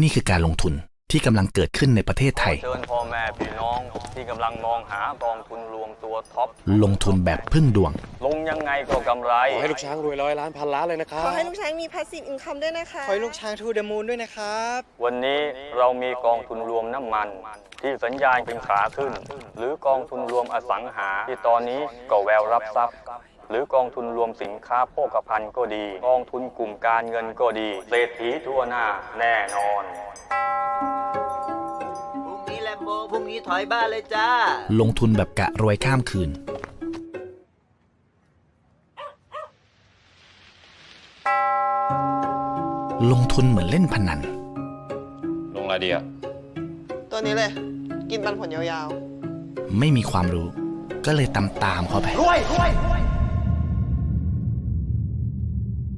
นี่คือการลงทุนที่กำลังเกิดขึ้นในประเทศไทย เชิญพ่อแม่พี่น้องที่กำลังมองหากองทุนรวมตัวท็อป ลงทุนแบบพึ่งดวง ลงยังไงก็กำไร ขอให้ลูกช้างรวยร้อยล้านพันล้านเลยนะครับ ขอให้ลูกช้างมี passive income ด้วยนะคะ ขอให้ลูกช้างทูเดอะมูนด้วยนะครับ วันนี้เรามีกองทุนรวมน้ำมัน ที่สัญญาณเป็นขาขึ้น หรือกองทุนรวมอสังหาที่ตอนนี้ก็แววรับทรัพย์ หรือกองทุนรวมสินค้าโภคภัณฑ์ก็ดี กองทุนกลุ่มการเงินก็ดี เศรษฐีทั่วหน้าแน่นอน พรุ่งนี้แลมโบพรุ่งนี้ถอยบ้านเลยจ้า ลงทุนแบบกะรวยข้ามคืน ลงทุนเหมือนเล่นพนัน ลงอะไรดีอะตัวนี้เลย กินปันผลยาวไม่มีความรู้ ก็เลยตามตามๆเข้าไป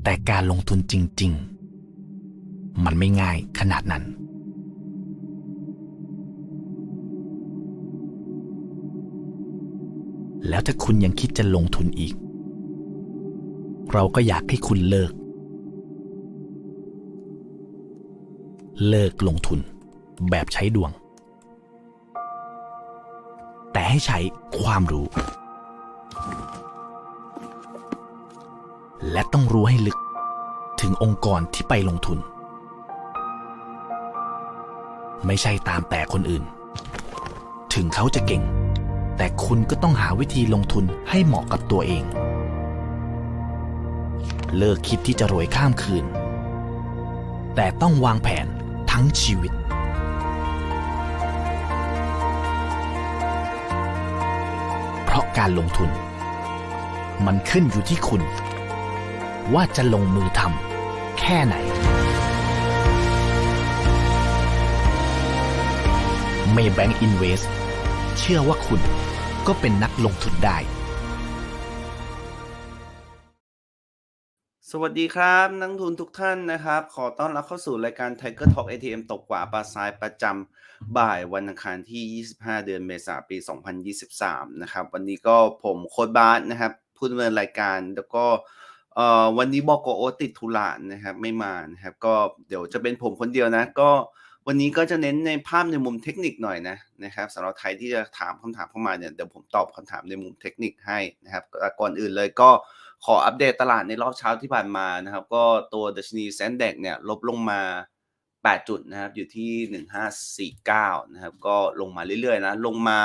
แต่การลงทุนจริง ๆ มันไม่ง่ายขนาดนั้น แล้วถ้าคุณยังคิดจะลงทุนอีก เราก็อยากให้คุณเลิก เลิกลงทุนแบบใช้ดวง แต่ให้ใช้ความรู้ และต้องรู้ให้ลึก ถึงองค์กรที่ไปลงทุน ไม่ใช่ตามแต่คนอื่น ถึงเขาจะเก่ง แต่คุณก็ต้องหาวิธีลงทุนให้เหมาะกับตัวเอง เลิกคิดที่จะรวยข้ามคืน แต่ต้องวางแผนทั้งชีวิตเพราะการลงทุน มันขึ้นอยู่ที่คุณ ว่าจะลงมือทำแค่ไหนเมย์แบงก์อินเวสเชื่อว่าคุณก็เป็นนักลงทุนได้ สวัสดีครับ นักทุนทุกท่านนะครับ ขอต้อนรับเข้าสู่รายการ Tiger Talk ATM ตกกว่าปลาทรายประจำบ่ายวันอังคารที่ 25 เดือนเมษายนปี 2023 นะครับ วันนี้ก็ผมโค้ดบาสนะครับ ผู้ดำเนินรายการแล้วก็ เอ่อวันนี้บอกโอติดธุระนะครับไม่มานะครับก็เดี๋ยวจะเป็นผมคนเดียวนะ ก็วันนี้ก็จะเน้นในภาพในมุมเทคนิคหน่อยนะนะครับสำหรับใครที่จะถามคำถามเข้ามาเนี่ยเดี๋ยวผมตอบคำถามในมุมเทคนิคให้นะครับก่อนอื่นเลยก็ขออัปเดตตลาดในรอบเช้าที่ผ่านมานะครับ ก็ตัวดัชนีเซ็นเด็กเนี่ยลบลงมา 8 จุดนะครับอยู่ที่ 1549 นะครับ ก็ลงมาเรื่อยๆนะ ลงมา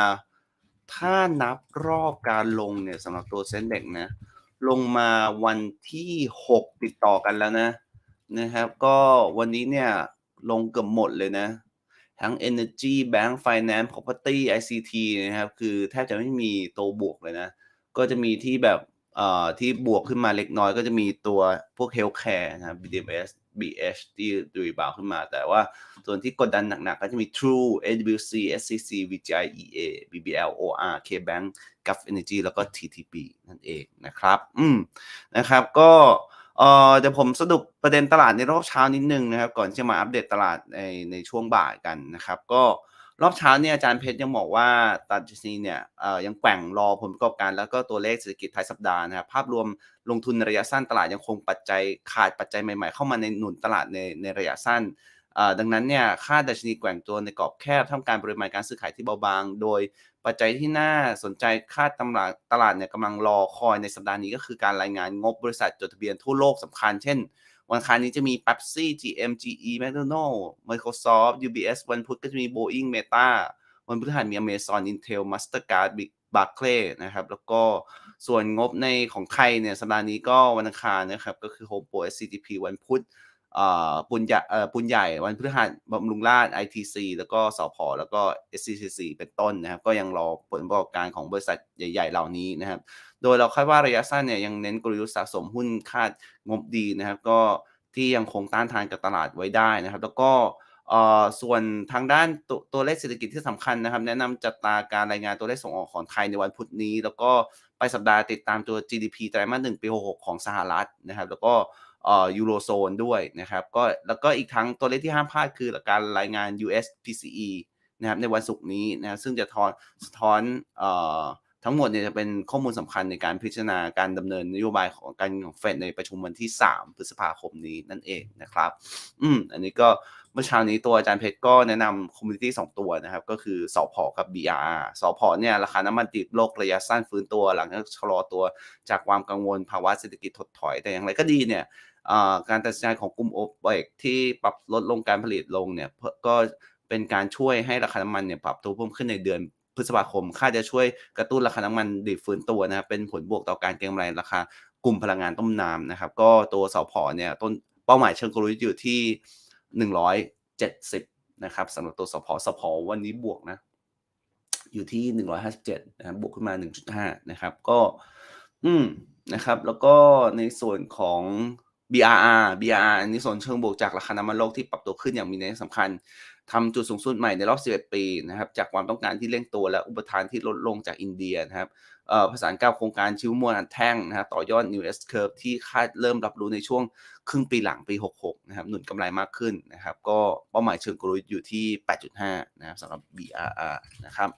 ถ้านับรอบการลงเนี่ยสำหรับตัวเซ็นเด็กนะ ลงมาวันที่ 6 ติดต่อกันแล้วนะนะครับ ก็วันนี้เนี่ยลงเกือบหมดเลยนะ ทั้ง Energy Bank Finance Property ICT นะครับ คือแทบจะไม่มีตัวบวกเลยนะ ก็จะมีที่แบบเอ่อที่บวกขึ้นมาเล็กน้อยก็จะมีตัวพวก Healthcare นะ BDMs BH ที่ดูรีบาวขึ้นมา แต่ว่าส่วนที่กดดันหนักๆ ก็จะมี True AWC SCC VGI EA BBL OR KBank Gulf Energy แล้วก็ TTB นั่นเองนะครับ อืมนะครับก็เอ่อเดี๋ยวผมสรุปประเด็นตลาดในรอบเช้านิดนึงนะครับ ก่อนที่จะมาอัปเดตตลาดในในช่วงบ่ายกันนะครับ ก็ รอบเช้าเนี่ยอาจารย์เพชรยังบอกว่าตลาดชนีเนี่ยยังแกว่งรอผลประกอบการ แล้วก็ตัวเลขเศรษฐกิจท้ายสัปดาห์นะครับภาพรวมลงทุนในระยะสั้นตลาดยังคงปัจจัยขาดปัจจัยใหม่ๆ เข้ามาในหนุนตลาดในในระยะสั้นดังนั้นเนี่ยค่าดัชนีแกว่งตัวในกรอบแคบท่ามกลารปริมาณการซื้อขายที่เบาบาง โดยปัจจัยที่น่าสนใจคาดตลาดตลาดเนี่ยกำลังรอคอยในสัปดาห์นี้ก็คือการรายงานงบบริษัทจดทะเบียนทั่วโลกสำคัญ เช่น วันคารนี้จะมี Pepsi GM GE McDonald Microsoft UBS วันพุธก็จะมี Boeing Meta วันพฤหัสมี Amazon Intel Mastercard Big Barclay นะครับ แล้วก็ส่วนงบในของไทยเนี่ย สัปดาห์นี้ก็วันอังคารนะครับ ก็คือ Home Pro SCTP วันพุธปุนใหญ่ปุนใหญ่ วันพฤหัสบำรุงราช ITC แล้วก็สพแล้วก็ SCCC เป็นต้นนะครับ ก็ยังรอผลประกอบการของบริษัทใหญ่ ๆ เหล่านี้นะครับ โดยเราคาดว่าระยะสั้นเนี่ยยังเน้นกลยุทธ์สะสมหุ้นคาดงบดีนะครับก็ที่ยังคงต้านทานกับตลาดไว้ได้นะครับ แล้วก็ส่วนทางด้านตตัวเลขเศรษฐกิจที่สำคัญนะครับ แนะนำจัดตาการรายงานตัวเลขส่งออกของไทยในวันพุธนี้ แล้วก็ไปสัปดาห์ติดตามตัว GDP ไตรมาสหนึ่งปี66ของสหรัฐนะครับ แล้วก็ยูโรโซนด้วยนะครับก็แล้วก็อีกทั้งตัวเลขที่ห้ามพลาดคือการรายงาน US PCE นะครับในวันศุกร์นี้นะครับซึ่งจะทอนสะท้อนอ ทั้งหมดเนี่ยจะเป็นข้อมูลสำคัญในการพิจารณาการดำเนินนโยบายของการของเฟดในประชุมวันที่ 3 พฤษภาคมนี้นั่นเองนะครับ อืม อันนี้ก็เมื่อเช้านี้ตัวอาจารย์เพชรก็แนะนำคอมมูนิตี้สองตัวนะครับ ก็คือสอพอกับ BR สอพอเนี่ยราคาน้ำมันดิบโลกระยะสั้นฟื้นตัวหลังจากชะลอตัวจากความกังวลภาวะเศรษฐกิจถดถอย แต่อย่างไรก็ดีเนี่ยการตัดสินใจของกลุ่มโอเปกที่ปรับลดลงการผลิตลงเนี่ยก็เป็นการช่วยให้ราคาน้ำมันเนี่ยปรับตัวเพิ่มขึ้นในเดือน พฤษภาคมคาดจะช่วยกระตุ้นราคาน้ำมันดิบฟื้นตัวนะครับเป็นผลบวกต่อการเก็งกำไรราคากลุ่มพลังงานต้มน้ำนะครับ ก็ตัวสอพอเนี่ยต้นเป้าหมายเชิงกลยุทธ์อยู่ที่ 170 นะครับสำหรับตัวสพอสพอวันนี้บวกนะ อยู่ที่ 157 นะครับบวกขึ้นมา 1.5 นะครับ ก็ อืมนะครับ แล้วก็ในส่วนของ BRR BRR อันนี้ส่วนเชิงบวกจากราคาน้ำมันโลกที่ปรับตัวขึ้นอย่างมีนัยสำคัญ ทำจุดสูงสุดใหม่ในรอบ 11 ปีนะครับจากความต้องการที่เร่งตัวและอุปทานที่ลดลงจากอินเดียนะครับเอ่อประสานกับโครงการชิวมวลอันแท่งนะครับต่อยอด New S Curve ที่คาดเริ่มรับรู้ในช่วงครึ่งปีหลังปี 66 นะครับหนุนกำไรมากขึ้นนะครับ ก็เป้าหมายเชิงกลยุทธ์อยู่ที่ 8.5 นะครับสำหรับ BRR นะครับ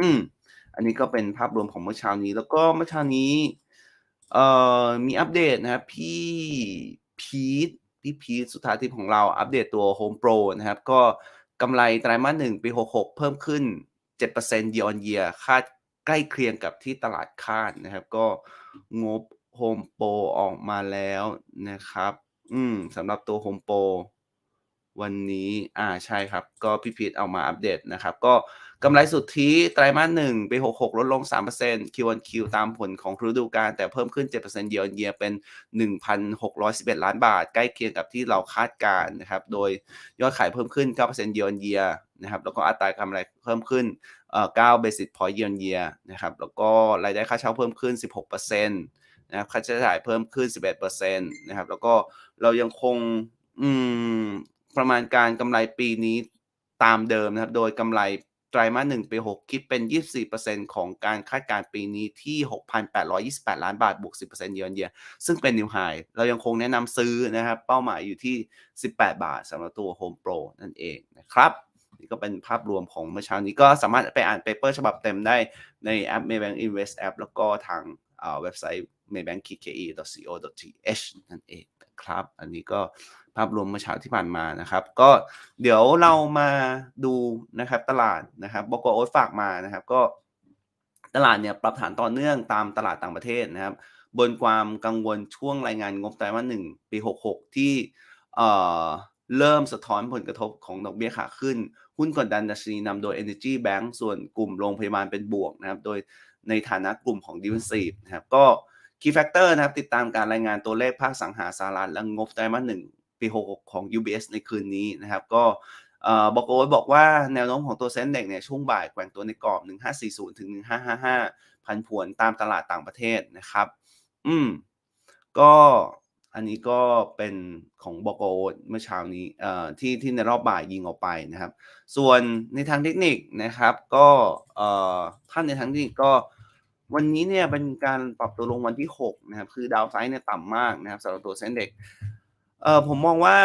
อืมอันนี้ก็เป็นภาพรวมของเมื่อเช้านี้ แล้วก็เมื่อเช้านี้เอ่อมีอัปเดตนะครับพี่พีทพี่พีทสุธาทิพย์ของเราอัปเดตตัว Home Pro นะครับก็ กำไรไตรมาสหนึ่งปี66 เพิ่มขึ้น 7% year on year คาดใกล้เคียงกับที่ตลาดคาดนะครับ ก็งบ Home Pro ออกมาแล้วนะครับ อืมสำหรับตัว Home Pro วันนี้ อ่าใช่ครับ ก็พี่พีทเอามาอัปเดตนะครับ ก็ กำไรสุทธิไตรมาสหนึ่งปี 66 ลดลง 3% Q on Q ตามผลของฤดูกาลแต่เพิ่มขึ้น7% year on year เป็น 1,611 ล้านบาท ใกล้เคียงกับที่เราคาดการนะครับ โดยยอดขายเพิ่มขึ้น9% year on year นะครับ แล้วก็อัตรากำไรเพิ่มขึ้นเอ่อ9 basis point year on year นะครับ แล้วก็รายได้ค่าเช่าเพิ่มขึ้น 16%นะครับค่าใช้จ่ายเพิ่มขึ้น 11%นะครับ แล้วก็เรายังคงอืมประมาณการกำไรปีนี้ตามเดิมนะครับ โดยกำไร ไตรมาสหนึ่งปี6คิดเป็น 24%ของการคาดการณ์ปีนี้ที่ 6,828 ล้านบาทบวก 10%เยือนเยียซึ่งเป็นนิวไฮเรายังคงแนะนำซื้อนะครับ เป้าหมายอยู่ที่ 18 บาทสำหรับตัว Home Pro นั่นเองนะครับ นี่ก็เป็นภาพรวมของเมื่อเช้านี้ก็สามารถไปอ่านเปเปอร์ฉบับเต็มได้ในแอป Maybank Invest App แล้วก็ทางอ่าเว็บไซต์ maybank.ke.co.th นั่นเองนะครับ อันนี้ก็ ภาพรวมเมื่อเช้าที่ผ่านมานะครับ ก็เดี๋ยวเรามาดูนะครับตลาดนะครับบกโอ๊ตฝากมานะครับ ก็ตลาดเนี่ยปรับฐานต่อเนื่องตามตลาดต่างประเทศนะครับ บนความกังวลช่วงรายงานงบไตรมาสหนึ่งปี 66 ที่เอ่อเริ่มสะท้อนผลกระทบของดอกเบี้ยขาขึ้น หุ้นกดดันดัชนีนำโดย Energy Bank ส่วนกลุ่มโรงพยาบาลเป็นบวกนะครับ โดยในฐานะกลุ่มของ Defensive นะครับก็ Key Factor นะครับติดตามการรายงานตัวเลขภาคสังหาสหรัฐและงบไตรมาสหนึ่ง ปี 66 ของ UBS ในคืนนี้นะครับ ก็บอกโอ้บอกว่าแนวโน้มของตัวเซ็นเด็กเนี่ยช่วงบ่ายแกว่งตัวในกรอบ 1540 ถึง 1555 พันผวนตามตลาดต่างประเทศนะครับ อืม ก็อันนี้ก็เป็นของบอกโอเมื่อเช้านี้เอ่อที่ที่ในรอบบ่ายยิงออกไปนะครับ ส่วนในทางเทคนิคนะครับ ก็เอ่อถ้าในทางเทคนิคก็วันนี้เนี่ยเป็นการปรับตัวลงวันที่ 6 นะครับ คือดาวไซด์เนี่ยต่ำมากนะครับสำหรับตัวเซ็นเด็ก เออผมมองว่า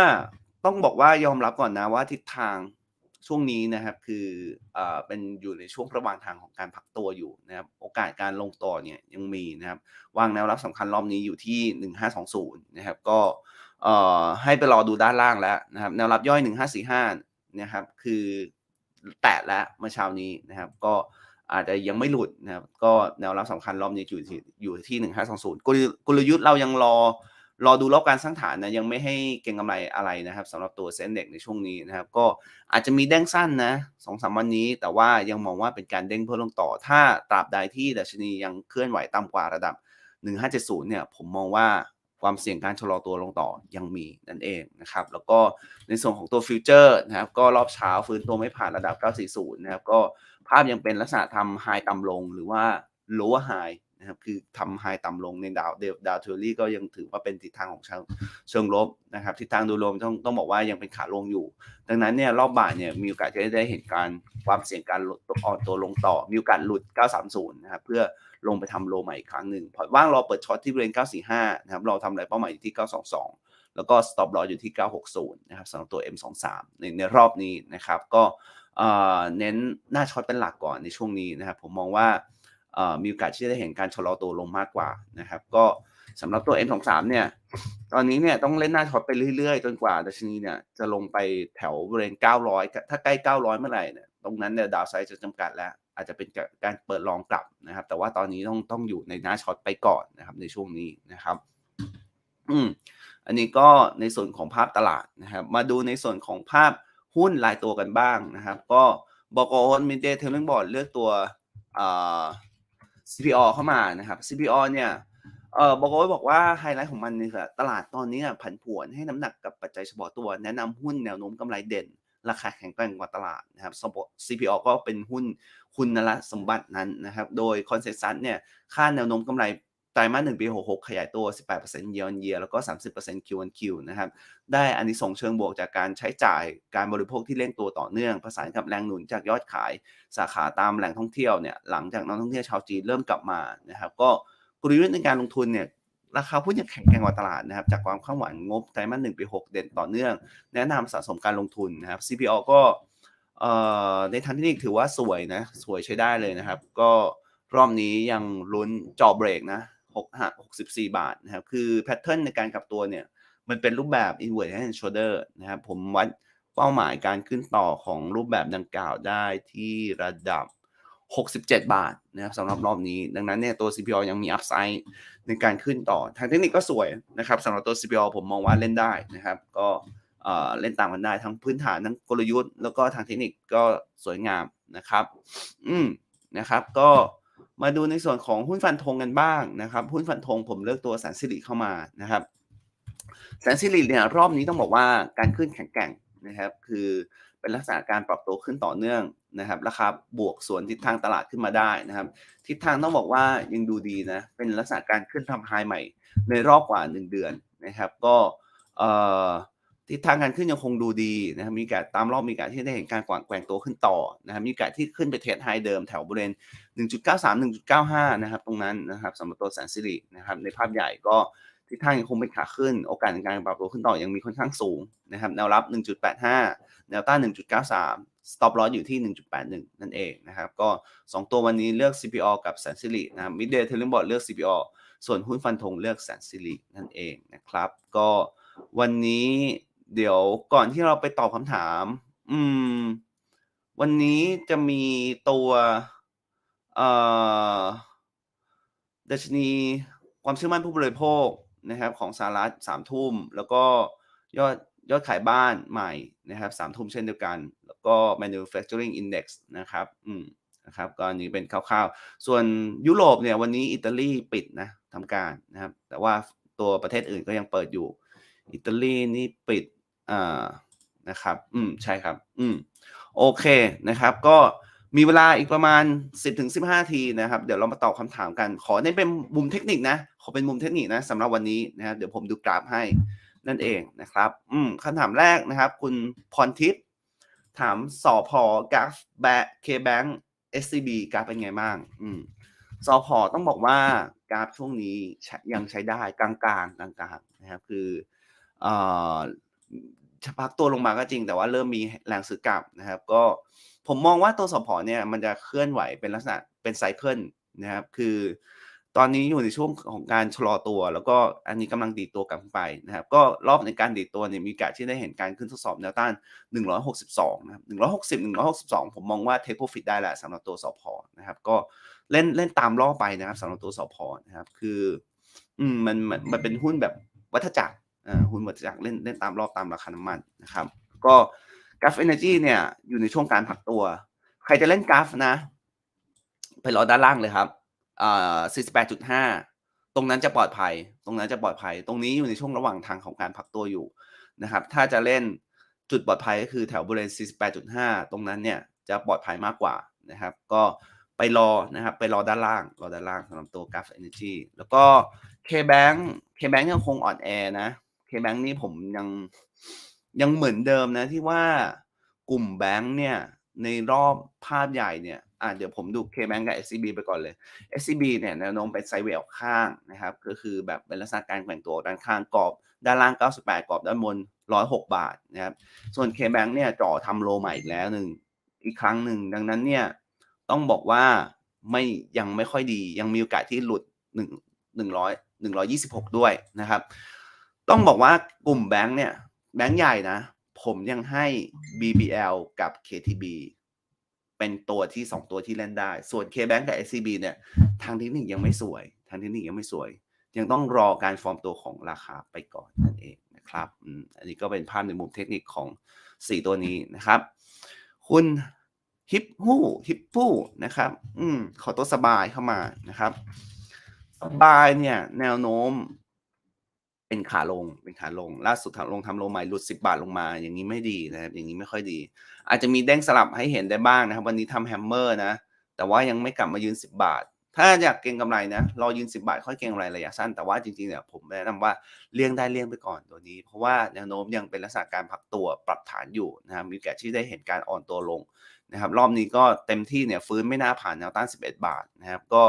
ต้องบอกว่ายอมรับก่อนนะว่าทิศทางช่วงนี้นะครับคือเอ่อเป็นอยู่ในช่วงระหว่างทางของการพักตัวอยู่นะครับโอกาสการลงต่อเนี่ยยังมีนะครับวางแนวรับสำคัญรอบนี้อยู่ที่ 1520นะครับก็เอ่อให้ไปรอดูด้านล่างแล้วนะครับแนวรับย่อย 1545นะครับคือแตะแล้วเมื่อเช้านี้นะครับก็อาจจะยังไม่หลุดนะครับก็แนวรับสำคัญรอบนี้อยู่ที่อยู่ที่ 1520กลยุกลยุทธ์เรายังรอ รอดูรอบการสร้างฐานนะยังไม่ให้เก็งกำไรอะไรนะครับสำหรับตัวเซ็นเด็กในช่วงนี้นะครับ ก็อาจจะมีเด้งสั้นนะสองสามวันนี้ แต่ว่ายังมองว่าเป็นการเด้งเพื่อลงต่อ ถ้าตราบใดที่ดัชนียังเคลื่อนไหวต่ำกว่าระดับ 1570 เนี่ย ผมมองว่าความเสี่ยงการชะลอตัวลงต่อยังมีนั่นเองนะครับ แล้วก็ในส่วนของตัวฟิวเจอร์นะครับ ก็รอบเช้าฟื้นตัวไม่ผ่านระดับ 940 นะครับ ก็ภาพยังเป็นลักษณะทำไฮต่ำลงหรือว่า lower high นะครับคือทำไฮต่ำลงในดาวเดดาวเทอรี่ก็ยังถือว่าเป็นทิศทางของเชิงลบนะครับทิศทางโดยรวมต้องต้องบอกว่ายังเป็นขาลงอยู่ ดังนั้นเนี่ยรอบบ่ายเนี่ยมีโอกาสจะได้เห็นการความเสี่ยงการลดตัวอ่อนตัวลงต่อ มีโอกาสหลุด 930 นะครับเพื่อลงไปทำโลใหม่อีกครั้งหนึ่งพอว่างรอเปิดช็อตที่บริเวณ 945 นะครับเราทำอะไรเป้าหมายที่ 922 แล้วก็ stop loss อยู่ที่ 960 นะครับสำหรับตัว M23 ในในรอบนี้นะครับก็เน้นหน้าช็อตเป็นหลักก่อนในช่วงนี้นะครับผมมองว่า มีโอกาสที่จะได้เห็นการชะลอตัวลงมากกว่านะครับ ก็สำหรับตัว M23 เนี่ย ตอนนี้เนี่ยต้องเล่นหน้าช็อตไปเรื่อยๆ จนกว่าดัชนีเนี่ยจะลงไปแถวบริเวณ 900 ถ้าใกล้ 900 เมื่อไหร่เนี่ยตรงนั้นเนี่ยดาวไซด์จะจำกัดแล้ว อาจจะเป็นการเปิดลองกลับนะครับ แต่ว่าตอนนี้ต้องต้องอยู่ในหน้าช็อตไปก่อนนะครับในช่วงนี้นะครับ อืมอันนี้ก็ในส่วนของภาพตลาดนะครับ มาดูในส่วนของภาพหุ้นรายตัวกันบ้างนะครับ ก็บอกว่ามิเดเทลเลงบอร์ดเลือกตัวอ่า CPO เข้ามานะครับ CPO เนี่ยเออบอกว่าบอกว่าไฮไลท์ของมันเนี่ยคือตลาดตอนนี้อะผันผวนให้น้ำหนักกับปัจจัยเฉพาะตัว แนะนำหุ้นแนวโน้มกำไรเด่น ราคาแข็งแกร่งกว่าตลาดนะครับ CPO ก็เป็นหุ้นคุณนสมบัตินั้นนะครับ โดยคอนเซน s ัสเนี่ยค่าแนวโน้มกำไร ไตรมาส1ปี 66 ขยายตัว 18% year on year แล้วก็ 30% Q on Q นะครับ ได้อานิสงส์เชิงบวกจากการใช้จ่ายการบริโภคที่เร่งตัวต่อเนื่องประสานกับแรงหนุนจากยอดขายสาขาตามแหล่งท่องเที่ยวเนี่ยหลังจากนักท่องเที่ยวชาวจีนเริ่มกลับมานะครับ ก็กลยุทธ์ในการลงทุนเนี่ยราคาหุ้นยังแข็งแกร่งกว่าตลาดนะครับ จากความคาดหวังงบไตรมาส1ปี6เด่นต่อเนื่อง แนะนำสะสมการลงทุนนะครับ CPO ก็เอ่อในทางเทคนิคถือว่าสวยนะ สวยใช้ได้เลยนะครับ ก็รอบนี้ยังลุ้นจอเบรกนะ 6 64 บาทนะครับคือแพทเทิร์นในการกลับตัวเนี่ยมันเป็นรูปแบบ inward head and shoulder นะครับผมวัดเป้าหมายการขึ้นต่อของรูปแบบดังกล่าวได้ที่ระดับ 67 บาทนะครับสำหรับรอบนี้ ดังนั้นเนี่ยตัว CPO ยังมี upside ในการขึ้นต่อ ทางเทคนิคก็สวยนะครับสำหรับตัว CPO ผมมองว่าเล่นได้นะครับ ก็เอ่อเล่นตามกันได้ทั้งพื้นฐานทั้งกลยุทธ์ แล้วก็ทางเทคนิคก็สวยงามนะครับ อืมนะครับก็ มาดูในส่วนของหุ้นฟันธงกันบ้างนะครับหุ้นฟันธงผมเลือกตัวแสนสิริเข้ามานะครับแสนสิริเนี่ยรอบนี้ต้องบอกว่าการขึ้นแข็งแกร่งนะครับ คือเป็นลักษณะการปรับตัวขึ้นต่อเนื่องนะครับราคาบวกส่วนทิศทางตลาดขึ้นมาได้นะครับ ทิศทางต้องบอกว่ายังดูดีนะเป็นลักษณะการขึ้นทำไฮใหม่ในรอบกว่า 1 เดือนนะครับ ก็เอ่อ ทิศทางการขึ้นยังคงดูดีนะครับมีการตามรอบมีการที่ได้เห็นการกว่างแกว่งตัวขึ้นต่อนะครับมีการที่ขึ้นไปเทสไฮเดิมแถวบริเวณ 1.93 1.95 นะครับตรงนั้นนะครับสำหรับตัวแสนสิรินะครับในภาพใหญ่ก็ทิศทางยังคงเป็นขาขึ้น โอกาสในการปรับตัวขึ้นต่อยังมีค่อนข้างสูงนะครับแนวรับ 1.85 แนวต้าน 1.93 stop loss อยู่ที่ 1.81 นั่นเองนะครับก็ 2 ตัววันนี้เลือก CPO กับแสนสิรินะครับ mid day trailing board เลือก CPO ส่วนหุ้นฟันธงเลือกแสนสิรินั่นเองนะครับก็วันนี้ เดี๋ยวก่อนที่เราไปตอบคำถาม อืม วันนี้จะมีตัวเอ่อดัชนีความเชื่อมั่นผู้บริโภคนะครับ ของสหรัฐสามทุ่ม แล้วก็ยอดยอดขายบ้านใหม่นะครับสามทุ่มเช่นเดียวกัน แล้วก็ manufacturing index นะครับ อืมนะครับก็อันนี้เป็นคร่าวๆ ส่วนยุโรปเนี่ยวันนี้อิตาลีปิดนะทำการนะครับ แต่ว่าตัวประเทศอื่นก็ยังเปิดอยู่ อิตาลีนี่ปิดอ่านะครับ อืมใช่ครับ อืมโอเคนะครับ ก็มีเวลาอีกประมาณ 10-15ทีนะครับ เดี๋ยวเรามาตอบคำถามกัน ขอเน้นเป็นมุมเทคนิคนะ ขอเป็นมุมเทคนิคนะสำหรับวันนี้นะครับ เดี๋ยวผมดูกราฟให้นั่นเองนะครับ อืมคำถามแรกนะครับ คุณพรทิพย์ถามสอพอกราฟแบเคแบง SCB กราฟเป็นไงบ้าง อืมสอพอต้องบอกว่ากราฟช่วงนี้ยังใช้ได้กลางๆกลางๆนะครับ คือ พักตัวลงมาก็จริง แต่ว่าเริ่มมีแรงซื้อกลับนะครับ ก็ผมมองว่าตัวสพเนี่ยมันจะเคลื่อนไหวเป็นลักษณะเป็นไซเคิลนะครับคือตอนนี้อยู่ในช่วงของการชะลอตัว แล้วก็อันนี้กำลังดีตัวกลับไปนะครับ ก็รอบในการดีตัวเนี่ยมีโอกาสที่ได้เห็นการขึ้นทดสอบแนวต้าน 162 นะครับ 160 162 ผมมองว่าเทคโปรฟิตได้แหละสำหรับตัวสพนะครับ ก็เล่นเล่นตามรอบไปนะครับสำหรับตัวสพนะครับ คือ อืมมันมันมันเป็นหุ้นแบบวัฏจักร หุ้นวัฏจักเล่นเล่นตามรอบตามราคาน้ำมันนะครับ ก็กราฟ Energy เนี่ยอยู่ในช่วงการผักตัว ใครจะเล่นกราฟนะไปรอด้านล่างเลยครับอ่า48.5 ตรงนั้นจะปลอดภัย ตรงนั้นจะปลอดภัย ตรงนี้อยู่ในช่วงระหว่างทางของการผักตัวอยู่นะครับ ถ้าจะเล่นจุดปลอดภัยก็คือแถวบริเวณ 48.5 ตรงนั้นเนี่ยจะปลอดภัยมากกว่านะครับ ก็ไปรอนะครับไปรอด้านล่างรอด้านล่างสำหรับตัวกราฟ Energy แล้วก็ K-Bank K-Bank ยังคงอ่อนแอนะ K-Bank นี่ผมยังยังเหมือนเดิมนะที่ว่ากลุ่มแบงค์เนี่ย ในรอบภาพใหญ่เนี่ยอะเดี๋ยวผมดู K-Bank กับ SCB ไปก่อนเลย SCB เนี่ยแนวโน้มเป็นไซเวย์ออกข้างนะครับ ก็คือแบบเป็นลักษณะการแกว่งตัวด้านข้างกรอบ ด้านล่าง 98 กรอบด้านบน 106 บาทนะครับ ส่วน K-Bank เนี่ยจ่อทำโลใหม่อีกแล้วหนึ่งอีกครั้งหนึ่ง ดังนั้นเนี่ยต้องบอกว่าไม่ยังไม่ค่อยดียังมีโอกาสที่หลุดหนึ่ง100 126 ด้วยนะครับ ต้องบอกว่ากลุ่มแบงค์เนี่ย แบงค์ใหญ่นะ ผมยังให้ BBL กับ KTB เป็นตัวที่2ตัวที่เล่นได้ ส่วน KBank กับ SCB เนี่ยทางเทคนิคยังไม่สวย ทางเทคนิคยังไม่สวย ยังต้องรอการฟอร์มตัวของราคาไปก่อนนั่นเองนะครับอันนี้ก็เป็นภาพในมุมเทคนิคของ 4 ตัวนี้นะครับ คุณฮิปฮู้ฮิปฮู้นะครับ อืมขอตัวสบายเข้ามานะครับ สบายเนี่ย แนวโน้ม เป็นขาลงเป็นขาลง ล่าสุดทำลงทำโลใหม่หลุด 10 บาทลงมา อย่างนี้ไม่ดีนะครับอย่างนี้ไม่ค่อยดี อาจจะมีเด้งสลับให้เห็นได้บ้างนะครับ วันนี้ทำแฮมเมอร์นะ แต่ว่ายังไม่กลับมายืน 10 บาท ถ้าอยากเก็งกำไรนะรอยืน 10 บาท ค่อยเก็งกำไรระยะสั้น แต่ว่าจริงๆเนี่ยผมแนะนำว่าเลี่ยงได้เลี่ยงไปก่อนตัวนี้ เพราะว่าแนวโน้มยังเป็นลักษณะการพักตัวปรับฐานอยู่นะครับมีโอกาสที่ได้เห็นการอ่อนตัวลงนะครับรอบนี้ก็เต็มที่เนี่ยฟื้นไม่น่าผ่านแนวต้าน 11 บาทนะครับก็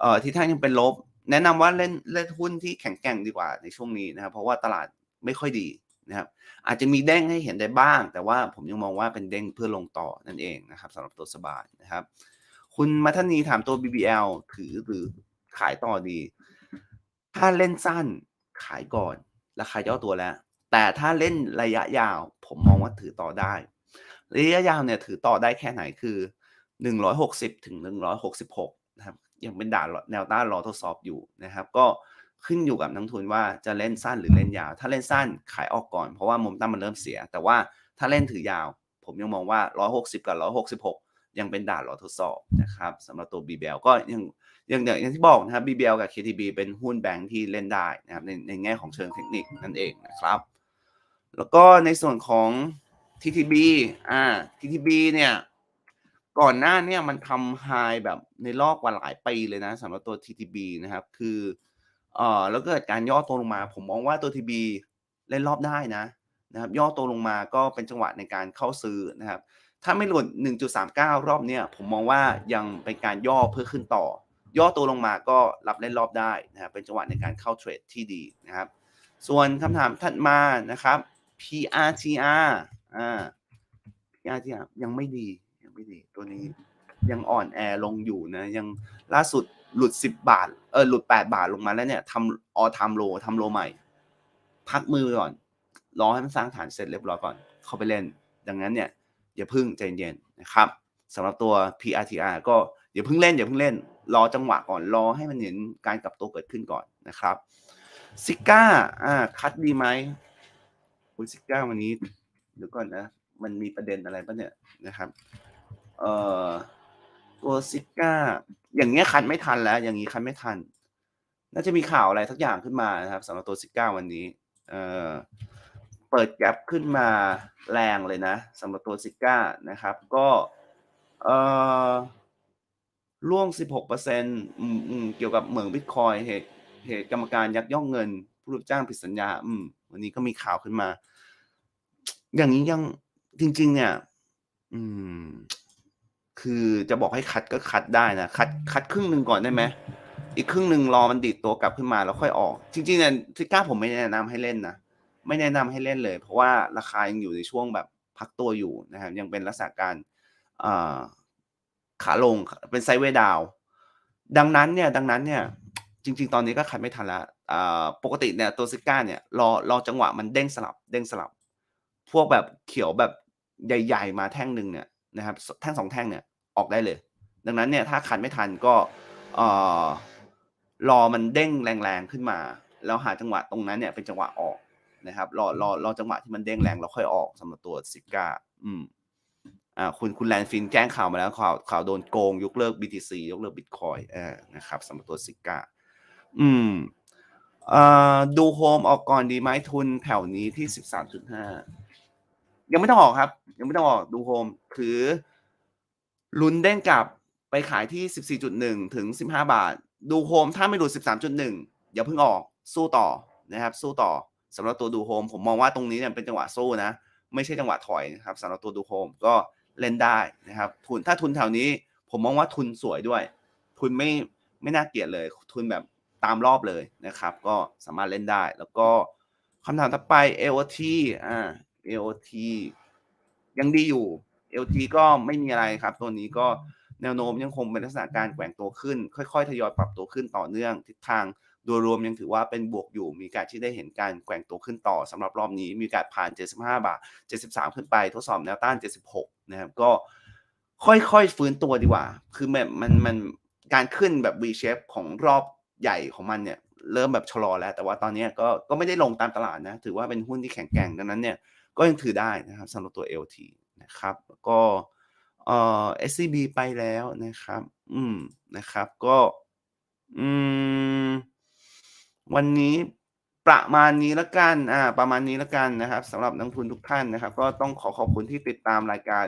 เอ่อทิศทางยังเป็นลบ แนะนำว่าเล่นเล่นหุ้นที่แข็งแกร่งดีกว่าในช่วงนี้นะครับ เพราะว่าตลาดไม่ค่อยดีนะครับ อาจจะมีเด้งให้เห็นได้บ้าง แต่ว่าผมยังมองว่าเป็นเด้งเพื่อลงต่อนั่นเองนะครับสำหรับตัวสบายนะครับ คุณมัทนีถามตัว BBL ถือหรือขายต่อดี ถ้าเล่นสั้นขายก่อน ราคาย่อตัวแล้ว แต่ถ้าเล่นระยะยาว ผมมองว่าถือต่อได้ ระยะยาวเนี่ยถือต่อได้แค่ไหนคือ 160ถึง166นะครับ ยังเป็นด่านแนวต้านรอทดสอบอยู่นะครับ ก็ขึ้นอยู่กับนักทุนว่าจะเล่นสั้นหรือเล่นยาว ถ้าเล่นสั้นขายออกก่อนเพราะว่ามุมตั้มมันเริ่มเสีย แต่ว่าถ้าเล่นถือยาว ผมยังมองว่า 160 กับ 166 ยังเป็นด่านรอทดสอบนะครับสำหรับตัว BBL ก็ยังยังอย่างที่บอกนะครับ BBL กับ KTB เป็นหุ้นแบงค์ที่เล่นได้นะครับในในแง่ของเชิงเทคนิคนั่นเองนะครับ แล้วก็ในส่วนของ TTB อ่า TTB เนี่ย ก่อนหน้าเนี่ยมันทำไฮแบบในรอบกว่าหลายปีเลยนะสำหรับตัว TTB นะครับ คือเอ่อแล้วเกิดการย่อตัวลงมา ผมมองว่าตัว TB เล่นรอบได้นะนะครับ ย่อตัวลงมาก็เป็นจังหวะในการเข้าซื้อนะครับ ถ้าไม่หลุด 1.39 รอบเนี่ยผมมองว่ายังเป็นการย่อเพื่อขึ้นต่อ ย่อตัวลงมาก็รับเล่นรอบได้นะครับเป็นจังหวะในการเข้าเทรดที่ดีนะครับ ส่วนคำถามถัดมานะครับ PRTR อ่า PRTR ยังไม่ดี ยังไม่ดีตัวนี้ยังอ่อนแอลงอยู่นะ ยังล่าสุดหลุด 10 บาท เออหลุด 8 บาทลงมาแล้วเนี่ยทำออทำโลทำโลใหม่ พักมือก่อน รอให้มันสร้างฐานเสร็จเรียบร้อยก่อน เข้าไปเล่น ดังนั้นเนี่ยอย่าพึ่งใจเย็นนะครับสำหรับตัว PRTR ก็อย่าพิ่งเล่นอย่าพิ่งเล่น รอจังหวะก่อนรอให้มันเห็นการกลับตัวเกิดขึ้นก่อนนะครับซิก้าอ่าคัดดีไหมคุณซิก้าวันนี้เดี๋ยวก่อนนะ มันมีประเด็นอะไรปะเนี่ยนะครับ เอ่อตัวซิก้า อย่างเงี้ยคัดไม่ทันแล้ว อย่างนี้คัดไม่ทัน น่าจะมีข่าวอะไรสักอย่างขึ้นมานะครับสำหรับตัวซิก้าวันนี้ เอ่อเปิดแกลบขึ้นมาแรงเลยนะสำหรับตัวซิก้านะครับ ก็เอ่อร่วง 16%อืมอืมเกี่ยวกับเหมืองบิตคอยเหตุเหตุกรรมการยักยอกเงิน ผู้รับจ้างผิดสัญญา อืม วันนี้ก็มีข่าวขึ้นมา อย่างนี้ยังจริง ๆ เนี่ย อืม คือจะบอกให้คัดก็คัดได้นะคัดคัดครึ่งหนึ่งก่อนได้ไหมอีกครึ่งหนึ่งรอมันดิดตัวกลับขึ้นมาแล้วค่อยออก จริงๆเนี่ยซิก้าผมไม่แนะนำให้เล่นนะไม่แนะนำให้เล่นเลย เพราะว่าราคายังอยู่ในช่วงแบบพักตัวอยู่นะครับยังเป็นลักษณะการอ่าขาลงเป็นไซด์เวย์ดาวน์ดังนั้นเนี่ยดังนั้นเนี่ยจริง ๆ ตอนนี้ก็คัดไม่ทันแล้วอ่าปกติเนี่ยตัวซิก้าเนี่ยรอรอจังหวะมันเด้งสลับเด้งสลับ พวกแบบเขียวแบบใหญ่ ๆ มาแท่งหนึ่งเนี่ยนะครับแท่งสองแท่งเนี่ย ออกได้เลย ดังนั้นเนี่ยถ้าคันไม่ทันก็เอ่อรอมันเด้งแรงๆขึ้นมา แล้วหาจังหวะตรงนั้นเนี่ยเป็นจังหวะออกนะครับ รอรอรอจังหวะที่มันเด้งแรงแล้วค่อยออกสำหรับตัวซิก้าอืมอ่าคุณคุณแลนฟินแจ้งข่าวมาแล้วข่าวข่าวโดนโกงยกเลิก BTC ยกเลิก Bitcoin เออนะครับสำหรับตัวซิก้าอืมอ่อดูโฮมออกก่อนดีไหมทุนแถวนี้ที่สิบสามจุดห้ายังไม่ต้องออกครับ ยังไม่ต้องออกดูโฮมคือ ลุ้นเด้งกลับไปขายที่ 14.1 ถึง 15 บาท ดูโฮมถ้าไม่หลุด 13.1 อย่าเพิ่งออกสู้ต่อนะครับ สู้ต่อสำหรับตัวดูโฮมผมมองว่าตรงนี้เนี่ยเป็นจังหวะสู้นะ ไม่ใช่จังหวะถอยนะครับสำหรับตัวดูโฮมก็เล่นได้นะครับ ทุนถ้าทุนแถวนี้ ผมมองว่าทุนสวยด้วย ทุนไม่ไม่น่าเกลียดเลย ทุนแบบตามรอบเลยนะครับ ก็สามารถเล่นได้ แล้วก็คำถามต่อไป AOT อ่า AOT ยังดีอยู่ LT ก็ไม่มีอะไรครับ ตัวนี้ก็แนวโน้มยังคงเป็นลักษณะการแกว่งตัวขึ้น ค่อยๆ ทยอยปรับตัวขึ้นต่อเนื่อง ทิศทางโดยรวมยังถือว่าเป็นบวกอยู่ มีกาสที่ได้เห็นการแกว่งตัวขึ้นต่อสำหรับรอบนี้มีกาสผ่าน 75 บาท 73 ขึ้นไป ทดสอบแนวต้าน 76 นะครับ ก็ค่อยๆ ฟื้นตัวดีกว่า คือแบบมันมันการขึ้นแบบ V shape ของรอบใหญ่ของมันเนี่ยเริ่มแบบชะลอแล้ว แต่ว่าตอนนี้ก็ก็ไม่ได้ลงตามตลาดนะ ถือว่าเป็นหุ้นที่แข็งแกร่งดังนั้นเนี่ยก็ยังถือได้นะครับสำหรับตัว LT นะครับ ก็เอ่อ SCB ไปแล้วนะครับ อืมนะครับก็อืมวันนี้ประมาณนี้ล้วกันอ่าประมาณนี้ล้วกันนะครับสำหรับนักทุนทุกท่านนะครับ ก็ต้องขอขอบคุณที่ติดตามรายการ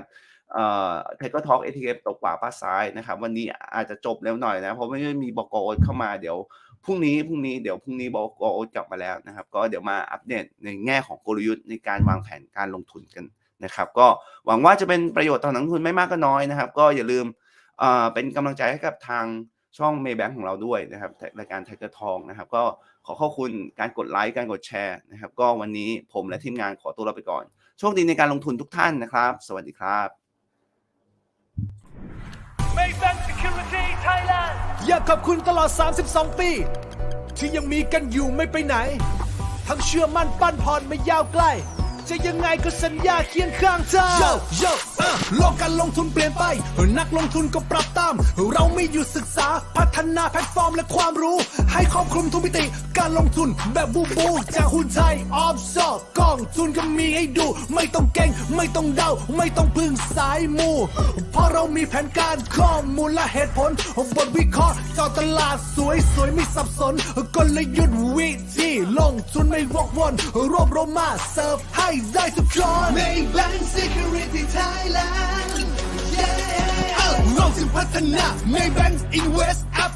เอ่อ Tiger Talk ATM ตกขวาป้าซ้ายนะครับ วันนี้อาจจะจบเร็วหน่อยนะ เพราะไม่ได้มีบกโอเข้ามาเดี๋ยวพรุ่งนี้พรุ่งนี้เดี๋ยวพรุ่งนี้บกโอกลับมาแล้วนะครับ ก็เดี๋ยวมาอัปเดตในแง่ของกลยุทธ์ในการวางแผนการลงทุนกัน นะครับก็หวังว่าจะเป็นประโยชน์ต่อนักลงทุนไม่มากก็น้อยนะครับ ก็อย่าลืมเอ่อเป็นกำลังใจให้กับทางช่อง Maybank ของเราด้วยนะครับรายการ Tiger Talk นะครับก็ขอขอบคุณการกดไลค์การกดแชร์นะครับ ก็วันนี้ผมและทีมงานขอตัวลาไปก่อน โชคดีในการลงทุนทุกท่านนะครับ สวัสดีครับอยากขอบคุณตลอด 32 ปี ที่ยังมีกันอยู่ไม่ไปไหน ทั้งเชื่อมั่นปั้นพรไม่ยาวไกล จะยังไงก็สัญญาเคียงข้างเธอ Yo Yo อะโลกการลงทุนเปลี่ยนไปนักลงทุนก็ปรับตาม เราไม่หยุดศึกษาพัฒนาแพลตฟอร์มและความรู้ ให้ครอบคลุมทุกมิติการลงทุนแบบบูบูจากหุ้นไทยออฟชอร์กองทุนก็มีให้ดู ไม่ต้องเก่งไม่ต้องเดาไม่ต้องพึ่งสายมูเพราะเรามีแผนการข้อมูลและเหตุผลบทวิเคราะห์เจอตลาดสวยสวยไม่สับสนกลยุทธ์วิธีลงทุนไม่วกวนรวบรวมมาเสิร์ฟให้ได้ทุกคน Maybank Security Thailand เราจะพัฒนา Maybank Invest App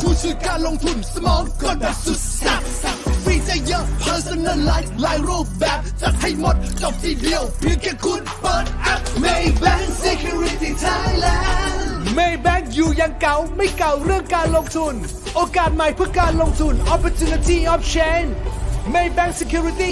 ผู้ช่วยการลงทุนสมองคนแบบสุดสับฟรีจอร์เยอะ Personalize หลายรูปแบบจัดให้หมดจบทีเดียว เพียงแค่คุณเปิดแอป Maybank Security Thailand Maybank อยู่ยังเก่าไม่เก่าเรื่องการลงทุน โอกาสใหม่เพื่อการลงทุน Opportunity of Change Maybank Security